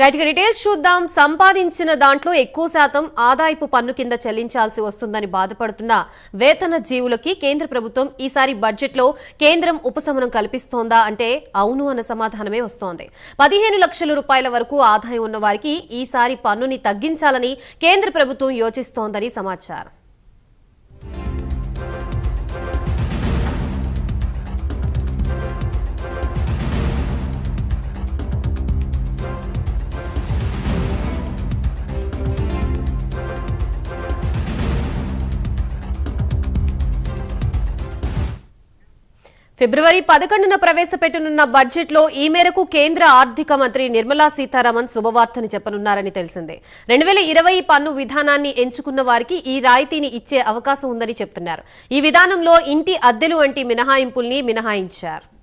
Right details చూద్దాం. సంపాదించిన దాంట్లో ఎక్కువ శాతం ఆదాయపు పన్ను కింద చెల్లించాల్సి వస్తుందని బాధపడుతున్న వేతన జీవులకి కేంద్ర ప్రభుత్వం ఈసారి బడ్జెట్లో కేంద్రం ఉపశమనం కల్పిస్తోందా అంటే అవును అన్న సమాధానమే వస్తోంది. పదిహేను లక్షల రూపాయల వరకు ఆదాయం ఉన్న వారికి ఈసారి పన్నుని తగ్గించాలని కేంద్ర ప్రభుత్వం యోచిస్తోందని సమాచారం. ఫిబ్రవరి పదకొండున ప్రవేశపెట్టనున్న బడ్జెట్లో ఈ మేరకు కేంద్ర ఆర్థిక మంత్రి నిర్మలా సీతారామన్ శుభవార్తను చెప్పనున్నారని తెలిసిందే. రెండు వేల ఇరవై పన్ను విధానాన్ని ఎంచుకున్న వారికి ఈ రాయితీని ఇచ్చే అవకాశం ఉందని చెప్తున్నారు. ఈ విధానంలో ఇంటి అద్దెలు వంటి మినహాయింపుల్ని మినహాయించారు.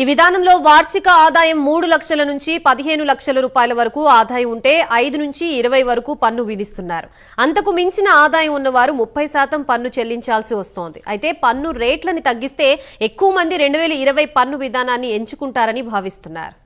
ఈ విధానంలో వార్షిక ఆదాయం మూడు లక్షల నుంచి పదిహేను లక్షల రూపాయల వరకు ఆదాయం ఉంటే ఐదు నుంచి ఇరవై వరకు పన్ను విధిస్తున్నారు. అంతకు మించిన ఆదాయం ఉన్నవారు ముప్పై శాతం పన్ను చెల్లించాల్సి వస్తోంది. అయితే పన్ను రేట్లను తగ్గిస్తే ఎక్కువ మంది రెండు వేల ఇరవై పన్ను విధానాన్ని ఎంచుకుంటారని భావిస్తున్నారు.